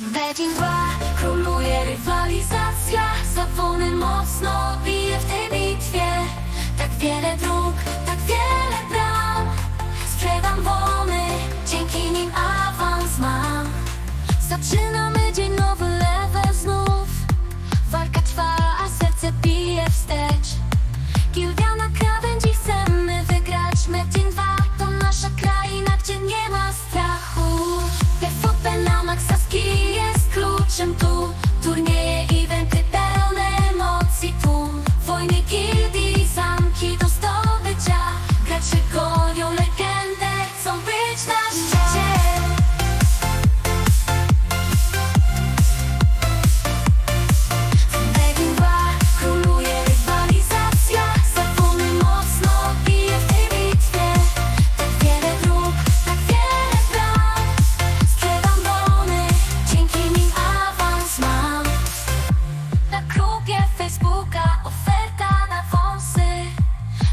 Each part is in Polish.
Beijing 2 króluje rywalizacja. Zapłony mocno bije w tej bitwie. Tak wiele dróg, tak wiele bram Sprzedam wony, dzięki nim awans mam. Zaczynamy dzień nowy level znów. Walka trwa, a serce bije wstecz oferta na wąsy.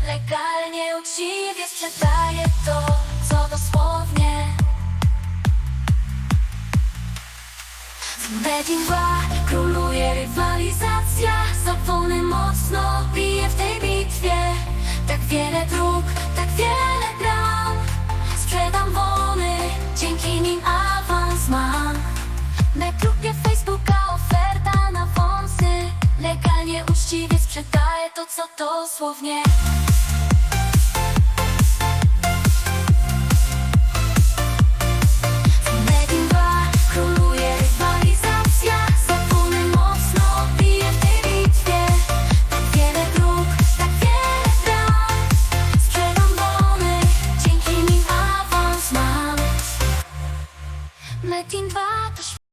Legalnie, uczciwie sprzedaję to, 2 króluje rywalizacja. Zapłony mocno bije w tej bitwie. Tak wiele dróg, tak wiele bram Sprzedam wony, dzięki nim awans mam. Na grupie Facebooka oferta na wąsy. Legalnie, uczciwie sprzedaję to, co dosłownie Let tien waters